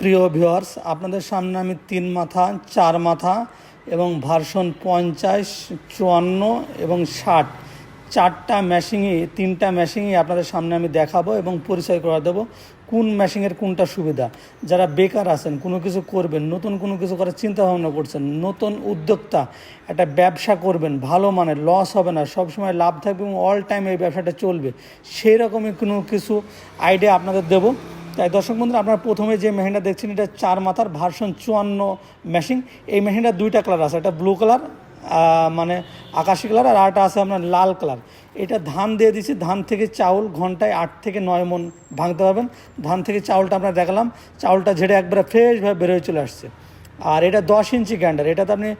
প্রিয় ভিউয়ার্স আপনাদের সামনে আমি তিন মাথা, চার মাথা এবং ভার্সন পঞ্চাশ, চুয়ান্ন এবং ষাট। চারটা ম্যাশিংই তিনটা ম্যাশিংই আপনাদের সামনে আমি দেখাবো এবং পরিচয় করে দেবো কোন ম্যাশিংয়ের কোনটা সুবিধা। যারা বেকার আছেন, কোনো কিছু করবেন, নতুন কোনো কিছু করার চিন্তা ভাবনা করছেন, নতুন উদ্যোক্তা, একটা ব্যবসা করবেন, ভালো মানের লস হবে না, সবসময় লাভ থাকবে এবং অল টাইম এই ব্যবসাটা চলবে সেই রকমই কোনো কিছু আইডিয়া আপনাদের দেবো। তাই দর্শক বন্ধুরা, আপনারা প্রথমে যে মেশিনটা দেখছেন, এটা চার মাথার ভার্সন চুয়ান্ন মেশিন এই মেশিনটা দুইটা কালার আছে, একটা ব্লু কালার মানে আকাশি কালার আর আরটা আছে আপনার লাল কালার এটা ধান দিয়ে দিচ্ছি ধান থেকে চাউল ঘন্টায় আট থেকে নয় মন ভাঙতে পারবেন। ধান থেকে চাউলটা আমরা দেখালাম, চাউলটা ঝেড়ে একবারে ফ্রেশভাবে বেরোয় চলে আসছে। আর এটা দশ ইঞ্চি গ্যান্ডার, এটাতে আপনি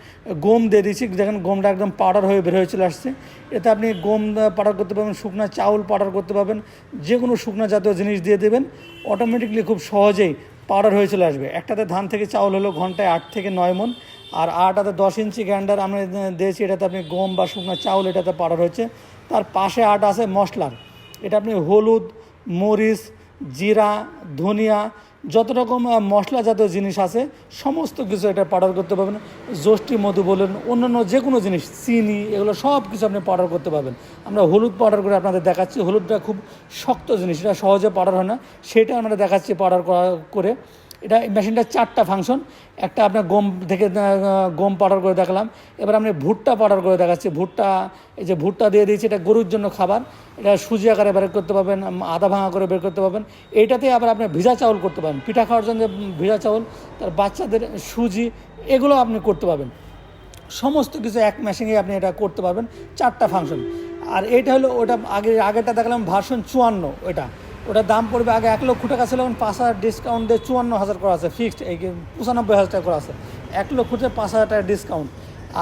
গম দিয়ে দিচ্ছি দেখেন গমটা একদম পাউডার হয়ে বের হয়ে চলে আসছে। এতে আপনি গম পাউডার করতে পারবেন, শুকনো চাউল পাউডার করতে পারবেন যে কোনো শুকনো জাতীয় জিনিস দিয়ে দেবেন অটোমেটিকলি খুব সহজেই পাউডার হয়ে চলে আসবে। একটাতে ধান থেকে চাউল হলো ঘন্টায় আট থেকে নয় মন আর আটাতে দশ ইঞ্চি গ্যান্ডার আমরা দিয়েছি, এটাতে আপনি গম বা শুকনো চাউল এটাতে পাউডার হচ্ছে তার পাশে আট আছে মশলার, এটা আপনি হলুদ, মরিচ, জিরা, ধনিয়া যত রকম মশলা জাতীয় জিনিস আছে, সমস্ত কিছু এটা পাউডার করতে পারবেন। জষ্টি মধু বলুন, অন্যান্য যে কোনো জিনিস, চিনি, এগুলো সব কিছু আপনি পাউডার করতে পারবেন। আমরা হলুদ পাউডার করে আপনাদের দেখাচ্ছি। হলুদটা খুব শক্ত জিনিস, এটা সহজে পাউডার হয় না। সেটা আমরা দেখাচ্ছি পাউডার করা, করে। এটা এই মেশিনটার চারটা ফাংশন একটা আপনার গম থেকে গম পাউডার করে দেখালাম। এবার আপনি ভুট্টা পাউডার করে দেখাচ্ছি। ভুট্টা, এই যে ভুট্টা দিয়ে দিয়েছি, এটা গরুর জন্য খাবার। এটা সুজি আকারে বের করতে পারবেন আদা ভাঙা করে বের করতে পারবেন। এইটাতে আবার আপনি ভিজা চাউল করতে পারবেন পিঠা খাওয়ার জন্য ভিজা চাউল, তার বাচ্চাদের সুজি, এগুলো আপনি করতে পারবেন। সমস্ত কিছু এক মেশিনে আপনি এটা করতে পারবেন। চারটা ফাংশন আর এটা হলো, ওটা আগে, আগেরটা দেখালাম ভার্সন চুয়ান্ন ওটা ওটার দাম পড়বে আগে এক লক্ষ টাকা ছিল, এখন পাঁচ হাজার ডিসকাউন্ট দিয়ে চুয়ান্ন হাজার করা আছে ফিক্সড এই পঁচানব্বই হাজার টাকা করা আছে। এক লক্ষতে পাঁচ হাজার টাকা ডিসকাউন্ট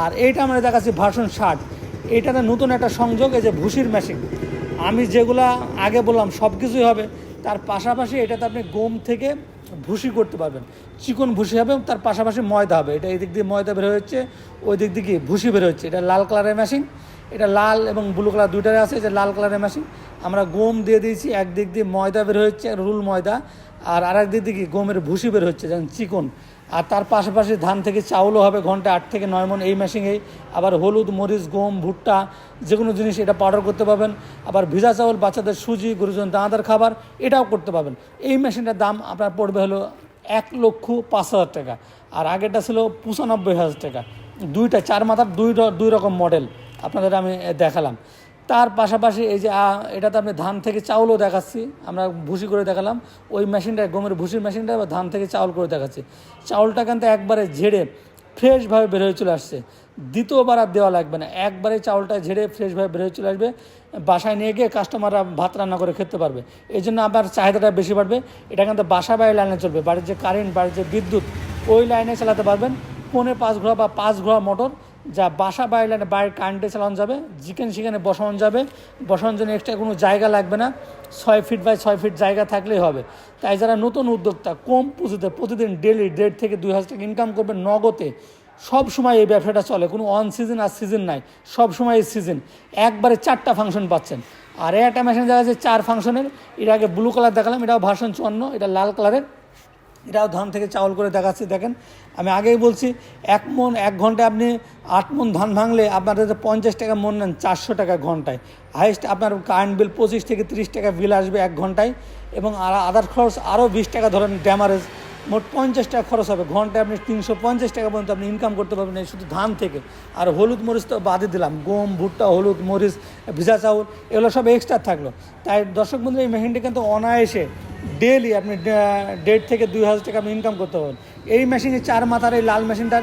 আর এইটা আমরা দেখাচ্ছি ভার্সন ষাট। এইটাতে নতুন একটা সংযোগ, এই যে ভুসির মেশিন আমি যেগুলা আগে বললাম, সব কিছুই হবে। তার পাশাপাশি এটাতে আপনি গম থেকে ভুসি করতে পারবেন। চিকন ভুসি হবে, তার পাশাপাশি ময়দা হবে। এটা এই দিক দিয়ে ময়দা বের হচ্ছে ওই দিক দিয়ে ভুসি বের হচ্ছে। এটা লাল কালারের মেশিন এটা লাল এবং ব্লু কালার দুইটারে আছে যে লাল কালারের মেশিন আমরা গম দিয়ে দিয়েছি একদিক দিয়ে ময়দা বের হচ্ছে রুল ময়দা, আর আরেক দিক দিয়ে কি গমের ভুসি বের হচ্ছে, যেমন চিকন। আর তার পাশাপাশি ধান থেকে চাউলও হবে ঘণ্টা আট থেকে নয় মন এই মেশিনেই আবার হলুদ, মরিচ, গম, ভুট্টা যে কোনো জিনিস এটা পাউডার করতে পারবেন। আবার ভিজা চাউল, বাচ্চাদের সুজি গুরুজন দানাদার খাবার, এটাও করতে পারবেন। এই মেশিনটার দাম আপনার পড়বে হলো এক লক্ষ পাঁচ হাজার টাকা। আর আগেরটা ছিল পঁচানব্বই হাজার টাকা। দুইটা, চার মাথার দুই দুই রকম মডেল আপনাদের আমি দেখালাম। তার পাশাপাশি এই যে এটাতে আপনি ধান থেকে চাউলও দেখাচ্ছি। আমরা ভুসি করে দেখালাম। ওই মেশিনটা, গমের ভুসির মেশিনটা আবার ধান থেকে চাউল করে দেখাচ্ছি। চাউলটা কিন্তু একবারে ঝেড়ে ফ্রেশভাবে বের হয়ে চলে আসছে। দ্বিতীয়বার আর দেওয়া লাগবে না। একবারে চাউলটা ঝেড়ে ফ্রেশভাবে বের হয়ে চলে আসবে। বাসায় নিয়ে গিয়ে কাস্টমাররা ভাত রান্না করে খেতে পারবে। এই জন্য আবার চাহিদাটা বেশি বাড়বে। এটা কিন্তু বাসা বাড়ি লাইনে চলবে। বাড়ির যে কারেন্ট বাড়ির যে বিদ্যুৎ, ওই লাইনে চালাতে পারবেন। পৌনে পাঁচ ঘোড়া বা পাঁচ ঘোড়া মোটর যা বাসা লাইনে বাড়ির কারেন্টে চালানো যাবে, যেখানে সেখানে বসানো যাবে। বসানোর জন্য এক্সট্রা কোনো জায়গা লাগবে না। ছয় ফিট বাই ছয় ফিট জায়গা থাকলেই হবে। তাই যারা নতুন উদ্যোক্তা, কম পুঁজিতে প্রতিদিন ডেলি দেড় থেকে দুই হাজার টাকা ইনকাম করবেন নগদে, সব সময় এই ব্যবসাটা চলে। কোনো অন সিজন আর সিজন নাই। সব সময় এই সিজন একবারে চারটা ফাংশন পাচ্ছেন। আর একটা মেশিন দেখা যাচ্ছে চার ফাংশনের এটা আগে ব্লু কালার দেখালাম, এটাও ভার্সন চুয়ান্ন, এটা লাল কালারের এটাও ধান থেকে চাউল করে দেখাচ্ছি, দেখেন। আমি আগেই বলছি, এক মন, এক ঘন্টায় আপনি আট মন ধান ভাঙলে আপনাদের যে পঞ্চাশ টাকা মন নেন চারশো টাকা ঘন্টায়। হাইস্ট আপনার কারেন্ট বিল পঁচিশ থেকে তিরিশ টাকা বিল আসবে এক ঘন্টায় এবং আর আদার খরচ আরও বিশ টাকা ধরেন ড্যামারেজ মোট পঞ্চাশ টাকা খরচ হবে। ঘন্টায় আপনি তিনশো পঞ্চাশ টাকা পর্যন্ত আপনি ইনকাম করতে পারবেন শুধু ধান থেকে। আর হলুদ মরিচ তো বাদে দিলাম, গম, ভুট্টা, হলুদ মরিচ, ভিজা চাউল, এগুলো সব এক্সট্রা থাকল। তাই দর্শক বন্ধু এই মেশিনটি কিন্তু অনায়াসে ডেলি আপনি দেড় থেকে দুই হাজার টাকা আপনি ইনকাম করতে পারবেন। এই মেশিনে চার মাথার এই লাল মেশিনটার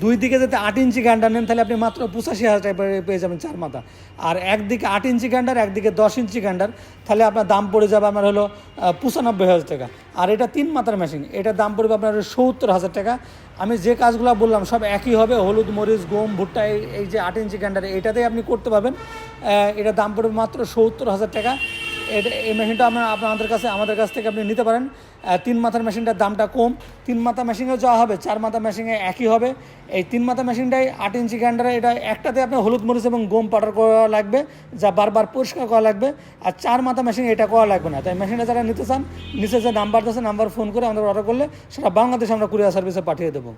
দুই দিকে যদি আট ইঞ্চি গ্যান্ডার নেন, তাহলে আপনি মাত্র পঁচাশি হাজার টাকা পেয়ে- যাবেন চার মাথা। আর একদিকে আট ইঞ্চি গ্যান্ডার একদিকে দশ ইঞ্চি গ্যান্ডার তাহলে আপনার দাম পড়ে যাবে আপনার হলো পঁচানব্বই হাজার টাকা। আর এটা তিন মাথার মেশিন এটার দাম পড়বে আপনার সত্তর হাজার টাকা। আমি যে কাজগুলো বললাম, সব একই হবে, হলুদ, মরিচ, গম, ভুট্টা, এই যে আট ইঞ্চি গ্যান্ডার এটাতেই আপনি করতে পারবেন। এটার দাম পড়বে মাত্র সত্তর হাজার টাকা। এটা এই মেশিনটা আপনার আপনাদের কাছে, আমাদের কাছ থেকে আপনি নিতে পারেন। তিন মাথার মেশিনটার দামটা কম। তিন মাথা মেশিনেও যাওয়া হবে, চার মাথা মেশিনে একই হবে। এই তিন মাথা মেশিনটাই আট ইঞ্চি গ্যান্ডারে এটা একটাতে আপনার হলুদ, মরিচ এবং গম পাউডার করা লাগবে, যা বারবার পরিষ্কার করা লাগবে। আর চার মাথা মেশিনে এটা করা লাগবে না। তাই মেশিনটা যারা নিতে চান, নিচে যে নাম্বার আছে নাম্বার ফোন করে আমাদের অর্ডার করলে সেটা বাংলাদেশে আমরা কুরিয়ার সার্ভিসে পাঠিয়ে দেবো।